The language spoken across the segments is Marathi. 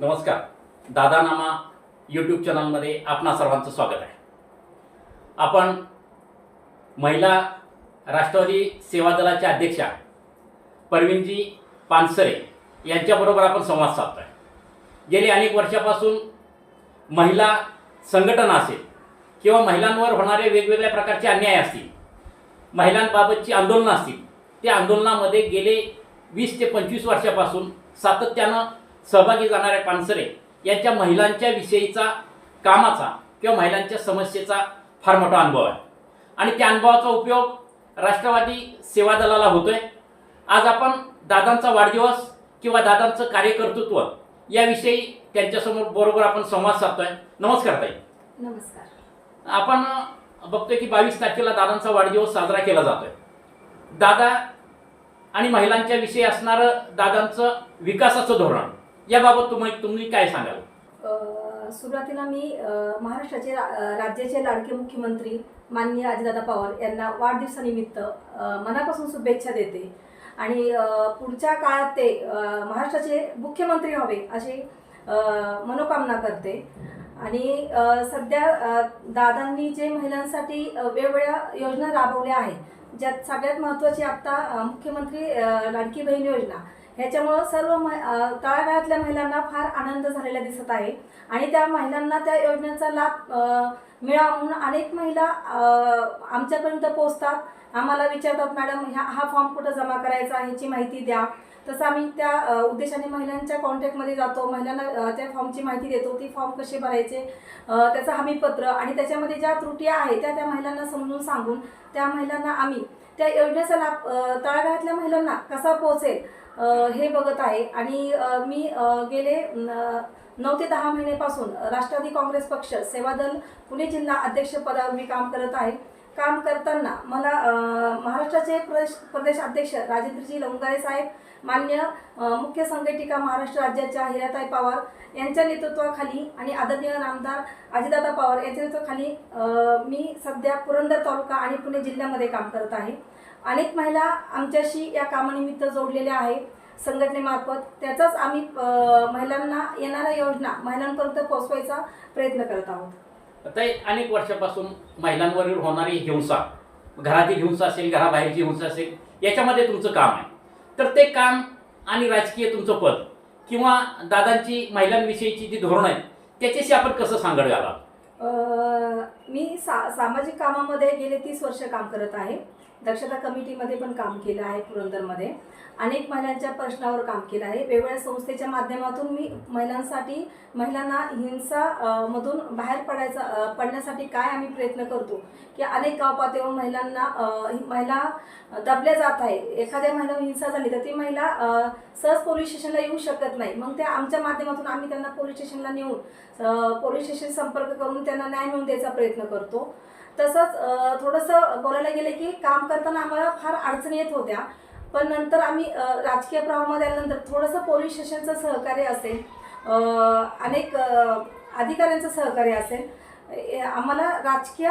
नमस्कार. दादानामा यूट्यूब चॅनलमध्ये आपणा सर्वांचं स्वागत आहे. आपण महिला राष्ट्रवादी सेवा दलाच्या अध्यक्षा परवीनजी पानसरे यांच्याबरोबर आपण संवाद साधतो आहे गेली अनेक वर्षापासून महिला संघटना असेल किंवा महिलांवर होणारे वेगवेगळ्या प्रकारचे अन्याय असतील महिलांबाबतची आंदोलनं असतील त्या आंदोलनामध्ये गेले वीस ते पंचवीस वर्षापासून सातत्यानं सहभागी जाणाऱ्या पानसरे यांच्या महिलांच्या विषयीचा कामाचा किंवा महिलांच्या समस्येचा फार मोठा अनुभव आहे. आणि त्या अनुभवाचा उपयोग राष्ट्रवादी सेवा दलाला होतोय. आज आपण दादांचा वाढदिवस किंवा दादांचं कार्यकर्तृत्व याविषयी त्यांच्यासमोर बरोबर आपण संवाद साधतोय. नमस्कार ताई. नमस्कार. आपण बघतोय की बावीस तारखेला दादांचा वाढदिवस साजरा केला जातोय. दादा आणि महिलांच्या विषयी असणारं दादांचं विकासाचं धोरण याबाबत तुम्ही तुम्ही काय सांगाल? अ, सुरुवातीला मी अ, महाराष्ट्राचे रा- अ, राज्याचे लाडके मुख्यमंत्री माननीय अजितदादा पवार यांना वाढदिवसानिमित्त अ, मनापासून शुभेच्छा देते. आणि अ, पुढच्या काळात ते अ, महाराष्ट्राचे मुख्यमंत्री व्हावे अशी अ, मनोकामना करते. आणि अ, सध्या अ, दादांनी जे महिलांसाठी अ, वेगवेगळ्या योजना राबवल्या आहेत ज्यात सगळ्यात महत्त्वाची आत्ता अ, मुख्यमंत्री अ, लाडकी बहीण योजना. ह्याच्यामुळं सर्व म तळागाळातल्या महिलांना फार आनंद झालेला दिसत आहे. आणि त्या महिलांना त्या योजनेचा लाभ मिळावा म्हणून अनेक महिला आमच्यापर्यंत पोहोचतात. आम्हाला विचारतात मॅडम ह्या हा फॉर्म कुठं जमा करायचा ह्याची माहिती द्या. तसं आम्ही त्या उद्देशाने महिलांच्या कॉन्टॅक्टमध्ये जातो. महिलांना त्या फॉर्मची माहिती देतो. ती फॉर्म कसे भरायचे त्याचं हमीपत्र आणि त्याच्यामध्ये ज्या त्रुटी आहेत त्या त्या महिलांना समजून सांगून त्या महिलांना आम्ही त्या योजनेचा लाभ तळागाळातल्या महिलांना कसा पोहोचेल हे बघत आहे. आणि मी गेले न- नऊ ते दहा महिन्यापासून राष्ट्रवादी काँग्रेस पक्ष सेवादल पुणे जिल्हा अध्यक्षपदावर मी काम करत आहे. काम करताना मला महाराष्ट्राचे प्रदेश प्रदेश अध्यक्ष राजेंद्रजी लवंगारे साहेब मान्य मुख्य संघटिका महाराष्ट्र राज्याच्या हिराताई पवार यांच्या नेतृत्वाखाली आणि आदरणीय नामदार अजितदादा पवार यांच्या नेतृत्वाखाली मी सध्या पुरंदर तालुका आणि पुणे जिल्ह्यामध्ये काम करत आहे. अनेक महिला आमच्याशी या कामानिमित्त जोडलेल्या आहे संघटनेमार्फत. त्याचाच आम्ही महिलांना येणाऱ्या योजना महिलांपर्यंत पोहोचवायचा प्रयत्न करत आहोत. ते अनेक वर्षापासून महिलांवरील होणारी हिंसा घरातील हिंसा असेल घराबाहेरची हिंसा असेल याच्यामध्ये तुमचं काम आहे. तर ते काम आणि राजकीय तुमचं पद किंवा दादांची महिलांविषयीची जी धोरणं आहेत त्याच्याशी आपण कसं सांगड घाला मी सा सामाजिक कामामध्ये गेले तीस वर्ष काम करत आहे. दक्षता कमिटीमध्ये पण काम केलं आहे पुरंदरमध्ये. अनेक महिलांच्या प्रश्नावर काम केलं आहे. वेगवेगळ्या संस्थेच्या माध्यमातून मी महिलांसाठी महिलांना हिंसा मधून बाहेर पडायचा पडण्यासाठी काय आम्ही प्रयत्न करतो की अनेक गाव पातळीवर महिलांना महिला दबल्या जात आहे. एखाद्या महिला हिंसा झाली तर ती महिला सहज पोलीस स्टेशनला येऊ शकत नाही. मग त्या आमच्या माध्यमातून आम्ही त्यांना पोलीस स्टेशनला नेऊन पोलीस स्टेशन संपर्क करून त्यांना न्याय मिळवून द्यायचा प्रयत्न करतो. तसंच थोडंसं बोलायला गेलं की काम करताना आम्हाला फार अडचणी येत होत्या. पण नंतर आम्ही राजकीय प्रवाहामध्ये आल्यानंतर थोडंसं पोलीस स्टेशनचं सहकार्य असेल अनेक अधिकाऱ्यांचं सहकार्य असेल आम्हाला राजकीय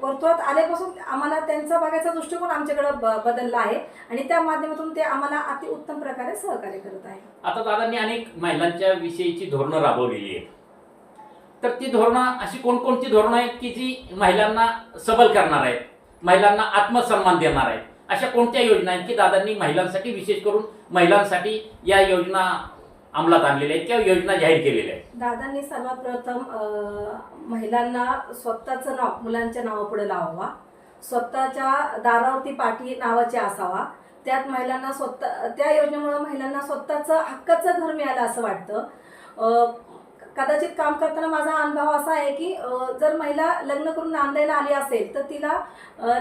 वर्तुळात आल्यापासून आम्हाला त्यांचा बघायचा दृष्टिकोन आमच्याकडं ब बदलला आहे. आणि त्या माध्यमातून ते आम्हाला अतिउत्तम प्रकारे सहकार्य करत आहे. आता दादांनी अनेक महिलांच्या विषयीची धोरणं राबवलेली आहेत. तर ती धोरणं अशी कोणकोणती धोरणं आहेत की जी महिलांना सबल करणार आहेत महिलांना आत्मसन्मान देणार आहेत? अशा कोणत्या योजना आहेत की दादांनी महिलांसाठी विशेष करून महिलांसाठी या योजना अंमलात आणलेल्या आहेत किंवा योजना जाहीर केलेल्या आहेत? दादांनी सर्वात प्रथम महिलांना स्वतःचं नाव मुलांच्या नावापुढे लावावा. स्वतःच्या दारावरती पाठी नावाची असावा. त्यात महिलांना स्वतः त्या योजनेमुळे महिलांना स्वतःचं हक्काचं घर मिळालं असं वाटतं. कदाचित काम करताना माझा अनुभव असा आहे की जर महिला लग्न करून नांदायला आली असेल तर तिला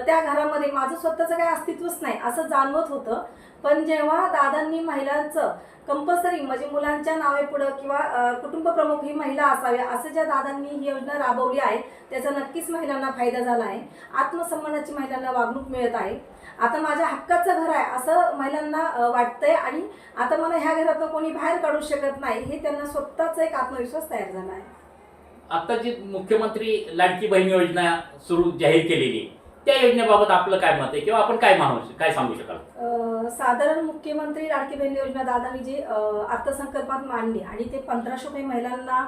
त्या घरामध्ये माझं स्वतःचं काही अस्तित्वच नाही असं जाणवत होतं. पण जेव्हा दादांनी महिलांचं कंपल्सरी म्हणजे मुलांच्या नावे पुढं किंवा कुटुंब प्रमुख ही महिला असावी असं ज्या दादांनी ही योजना राबवली आहे त्याचा नक्कीच महिलांना फायदा झाला आहे. आत्मसन्मानाची महिलांना वागणूक मिळत आहे. आता माझ्या हक्काचं घर आहे असं महिलांना वाटतंय आणि आता मला ह्या घरातनं कोणी बाहेर काढू शकत नाही हे त्यांना स्वतःच एक आत्मविश्वास तयार झाला आहे. आता जी मुख्यमंत्री लाडकी बहीण योजना सुरू जाहीर केलेली आहे, त्या योजनेबाबत आपलं काय मत आहे किंवा आपण काय मानू काय सांगू शकाल? साधारण मुख्यमंत्री लाडकी बहीण योजना दादानी जी अर्थसंकल्पात मांडली आणि ते पंधराशे रुपये महिलांना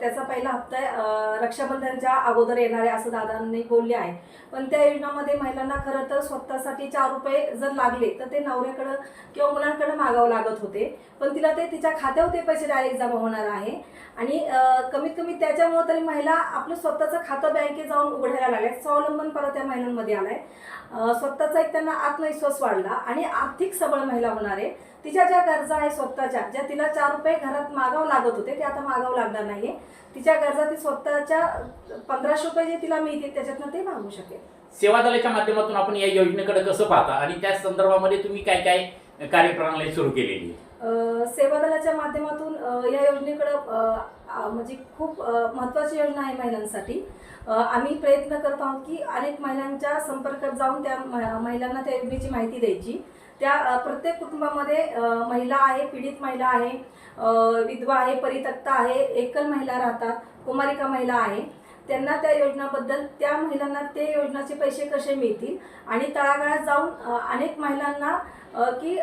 त्याचा पहिला हप्ता रक्षाबंधनच्या अगोदर येणार आहे असं दादांनी बोलले आहे. पण त्या योजनामध्ये महिलांना खरं तर स्वतःसाठी चार रुपये जर लागले तर ते नवऱ्याकडं किंवा मुलांकडे मागावं लागत होते. पण तिला ते तिच्या खात्यावर ते पैसे डायरेक्ट जमा होणार आहे. आणि कमीत कमी त्याच्यामुळं तरी महिला आपलं स्वतःचं खातं बँकेत जाऊन उघडायला लागल्या. स्वावलंबन परत त्या महिलांमध्ये आलाय. स्वतःचा एक त्यांना आत्मविश्वास वाढला आणि आर्थिक सबळ महिला होणार आहे. तिच्या ज्या गरजा आहे स्वतःच्या ज्या तिला चार रुपये घरात मागावं लागत होते ते आता मागावं लागणार नाहीये. तिच्या गरजा ती स्वतःच्या पंधराशे रुपये जे तिला मिळतील त्याच्यातनं ते मागू शकेल. सेवा दलाच्या माध्यमातून आपण या योजनेकडे कसं पाहता? आणि त्या संदर्भामध्ये तुम्ही काय काय कार्यप्रणाली सुरू केलेली सेवा दलाच्या माध्यमातून या योजनेकडं म्हणजे खूप महत्त्वाची योजना आहे महिलांसाठी. आम्ही प्रयत्न करत आहोत की अनेक महिलांच्या संपर्कात जाऊन त्या म- महिलांना त्या योजनेची माहिती द्यायची. त्या प्रत्येक कुटुंबामध्ये महिला आहे पीडित महिला आहे विधवा आहे परितक्ता आहे एकल महिला राहतात कुमारिका महिला आहे. त्यांना त्या योजनाबद्दल त्या महिलांना ते योजनाचे पैसे कसे मिळतील? आणि तळागाळात जाऊन अनेक महिलांना की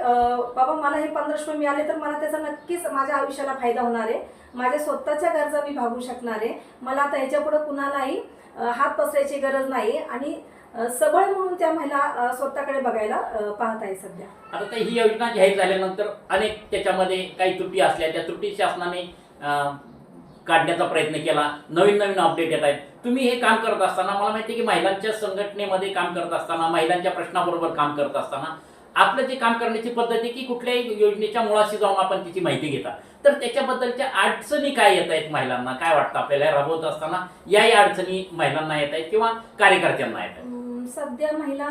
बाबा मला हे पंधराशे रुपये मिळाले तर मला त्याचा नक्कीच माझ्या आयुष्याला फायदा होणार आहे. माझ्या स्वतःच्या गरजा मी भागू शकणार आहे. मला आता ह्याच्यापुढे कुणालाही हात पसरायची गरज नाही. आणि सबळ म्हणून त्या महिला स्वतःकडे बघायला पाहत आहे सध्या. आता ते ही योजना जाहीर झाल्यानंतर अनेक त्याच्यामध्ये काही त्रुटी असल्या त्या त्रुटी शासनाने काढण्याचा प्रयत्न केला. नवीन नवीन अपडेट येत आहेत. तुम्ही हे काम करत असताना मला माहिती आहे की महिलांच्या संघटनेमध्ये काम करत असताना महिलांच्या प्रश्नाबरोबर काम करत असताना आपलं जे काम करण्याची पद्धत आहे की कुठल्याही योजनेच्या मुळाशी जाऊन आपण तिची माहिती घेता. तर त्याच्याबद्दलच्या अडचणी काय येत आहेत महिलांना? काय वाटतं आपल्याला? राबवत असताना याही अडचणी महिलांना येत आहेत किंवा कार्यकर्त्यांना येत आहेत? सध्या महिला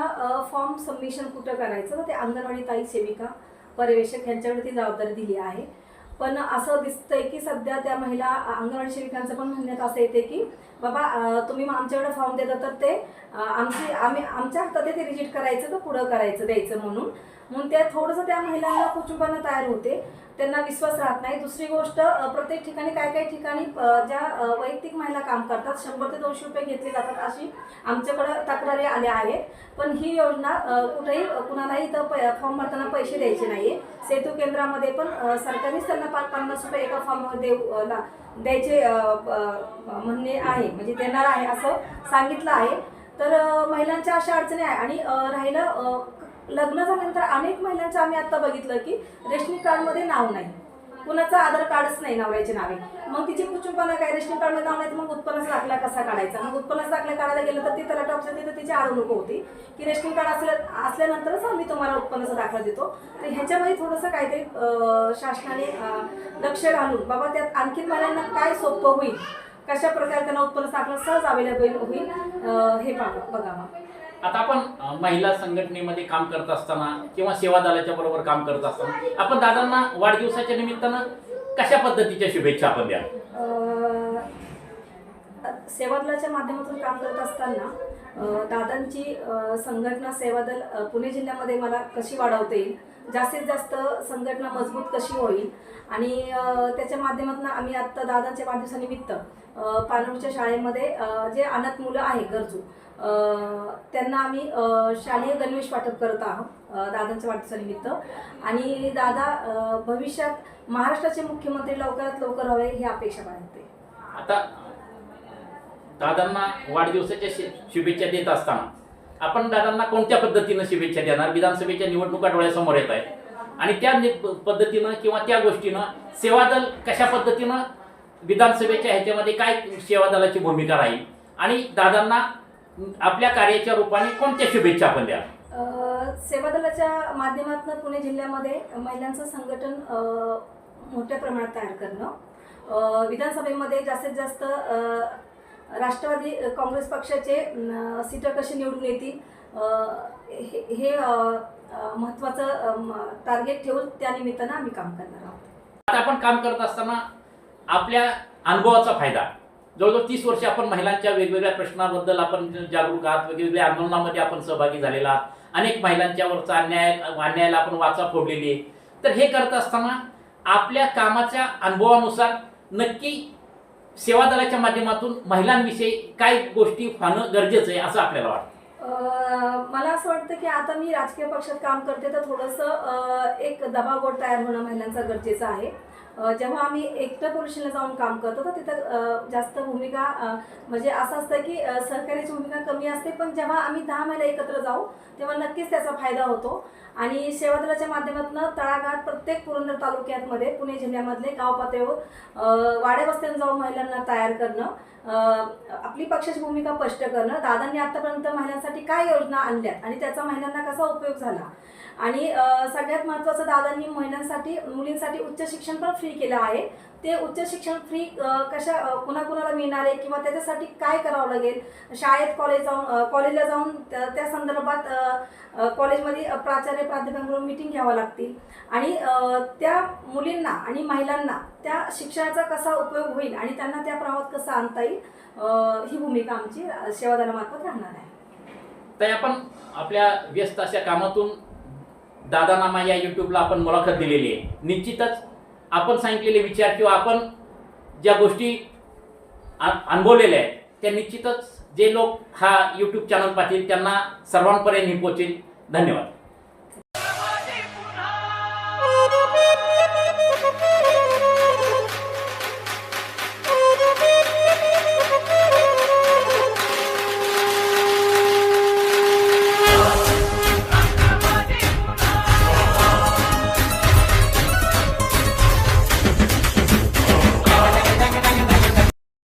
फॉर्म सबमिशन कुठं करायचं? ते अंगणवाडी ताई सेविका पर्यवेक्षक यांच्याकडे ती जबाबदारी दिली आहे. पण असं दिसतंय की सध्या त्या महिला अंगणवाडी सेविकांचं पण म्हणण्यात असं येते की बाबा तुम्ही मग आमच्याकडे फॉर्म देता तर ते आमची आम्ही आमच्या हातात ते रिजिट करायचं तर पुढं करायचं द्यायचं म्हणून. म्हणून त्या थोडंसं त्या महिलांना कुचुंबानं तयार होते. त्यांना विश्वास राहत नाही. दुसरी गोष्ट प्रत्येक ठिकाणी काय काय ठिकाणी ज्या वैयक्तिक महिला काम करतात शंभर ते दोनशे रुपये घेतले जातात अशी आमच्याकडं तक्रारी आल्या आहेत. पण ही योजना कुठेही कुणालाही इथं प फॉर्म भरताना पैसे द्यायचे नाही सेतू केंद्रामध्ये पण सरकारनेच त्यांना पाच पन्नास रुपये एका फॉर्ममध्ये देऊ ला- द्यायचे म्हणणे आहे. म्हणजे देणार आहे असं सांगितलं आहे. तर महिलांच्या अशा अडचणी आहे. आणि राहिलं लग्न झाल्यानंतर अनेक महिलांचं आम्ही आता बघितलं की रेशनिंग कार्डमध्ये नाव नाही. कुणाचं आधार कार्डच नाही नवऱ्याचे नावे. मग तिची कुचुंबाला काय? रेशन कार्डमध्ये नाव नाही मग उत्पन्नाचा दाखला कसा काढायचा? मग उत्पन्नाचा दाखला काढायला गेलं तर ती त्याला टॉपच्या तिथं तिची अडवणूक होती. की रेशन कार्ड असल्या असल्यानंतरच आम्ही तुम्हाला उत्पन्नाचा दाखला देतो. तर ह्याच्यामध्ये थोडंसं काहीतरी शासनाने लक्ष घालून बाबा त्यात आणखीन महिलांना काय सोपं होईल? कशा प्रकारे त्यांना उत्पन्न दाखला सहज अवेलेबल होईल? हे बघा बघावा आता आपण महिला संघटनेमध्ये काम करत असताना किंवा सेवा दलाच्या बरोबर काम करत असताना आपण दादांना वाढदिवसाच्या निमित्तानं कशा पद्धतीच्या शुभेच्छा आपण द्या सेवा दलाच्या माध्यमातून काम करत असताना दादांची संघटना सेवादल दल पुणे जिल्ह्यामध्ये मला कशी वाढवता येईल जास्तीत जास्त संघटना मजबूत कशी होईल? आणि त्याच्या माध्यमातून आम्ही आत्ता दादांच्या वाढदिवसानिमित्त पानूरच्या शाळेमध्ये जे अनाथ मुलं आहे गरजू त्यांना आम्ही शालेय गणवेश वाटप करत आहोत दादांच्या वाढदिवसानिमित्त. आणि दादा भविष्यात महाराष्ट्राचे मुख्यमंत्री लवकरात लवकर हवे ही अपेक्षा बाळगते. आता दादांना वाढदिवसाच्या शुभेच्छा देत असताना आपण दादांना कोणत्या पद्धतीनं शुभेच्छा देणार? विधानसभेच्या निवडणुका डोळ्यासमोर येत आहेत. आणि त्या नि- पद्धतीनं किंवा त्या गोष्टीनं सेवा दल कशा पद्धतीनं विधानसभेच्या ह्याच्यामध्ये काय सेवा दलाची भूमिका राहील? आणि दादांना आपल्या कार्याच्या रूपाने कोणत्या शुभेच्छा आपण द्या सेवा दलाच्या माध्यमातून पुणे जिल्ह्यामध्ये महिलांचं संघटन मोठ्या प्रमाणात तयार करणं. विधानसभेमध्ये जास्तीत जास्त राष्ट्रवादी काँग्रेस पक्षाचे सीटं कशी निवडून येतील हे हे महत्त्वाचं टार्गेट ठेवून त्यानिमित्तानं आम्ही काम करणार आहोत. आता आपण काम करत असताना आपल्या अनुभवाचा फायदा. जवळजवळ तीस वर्ष आपण महिलांच्या वेगवेगळ्या प्रश्नाबद्दल आपण जागरूक आहात वेगवेगळ्या आंदोलनामध्ये आपण सहभागी झालेला आहात. अनेक महिलांच्यावरचा अन्याय अन्यायाला आपण वाचा फोडलेली आहे. तर हे करत असताना आपल्या कामाच्या अनुभवानुसार नक्की सेवा दलाच्या माध्यमातून महिलांविषयी काय गोष्टी फाणं गरजेचं आहे असं आपल्याला वाटतं? मला असं वाटतं की आता मी राजकीय पक्षात काम करते तर थोडंसं एक दबावगट तयार होणं महिलांचा गरजेचं आहे. जेव्हा आम्ही एकटं पोलिशनला जाऊन काम करतो तर तिथं जास्त भूमिका म्हणजे असं असतं की सहकार्याची भूमिका कमी असते पण जेव्हा आम्ही दहा महिला एकत्र जाऊ तेव्हा नक्कीच त्याचा फायदा होतो. आणि सेवादलाच्या माध्यमातून तळागाळ प्रत्येक पुरंदर तालुक्यातमध्ये पुणे जिल्ह्यामधले गाव पातळीवर अं, जाऊन महिलांना तयार करणं आपली पक्षाची भूमिका स्पष्ट करणं दादांनी आतापर्यंत महिलांसाठी काय योजना आणल्यात आणि त्याचा महिलांना कसा उपयोग झाला? आणि सगळ्यात महत्त्वाचं दादांनी महिलांसाठी मुलींसाठी उच्च शिक्षण पण फ्री केलं आहे. ते उच्च शिक्षण फ्री कशा कुणाकुणाला मिळणार आहे किंवा त्याच्यासाठी काय करावं लागेल? शाळेत कॉलेज जाऊन कॉलेजला जाऊन त्या त्या संदर्भात कॉलेजमध्ये प्राचार्य प्राध्यापकांकडून मिटिंग घ्यावं लागतील. आणि त्या मुलींना आणि महिलांना त्या शिक्षणाचा कसा उपयोग होईल आणि त्यांना त्या प्रवाहात कसा आणता येईल ही भूमिका आमची अं, सेवादलामार्फत राहणार आहे. तर आपण आपल्या व्यस्त अशा कामातून दादानामा या यूट्यूबला आपण मुलाखत दिलेली आहे. निश्चितच आपण सांगितलेले विचार किंवा आपण ज्या गोष्टी आ- अनुभवलेल्या आहेत त्या निश्चितच जे लोक हा यूट्यूब चॅनल पाहतील त्यांना सर्वांपर्यंत ही पोचेल धन्यवाद.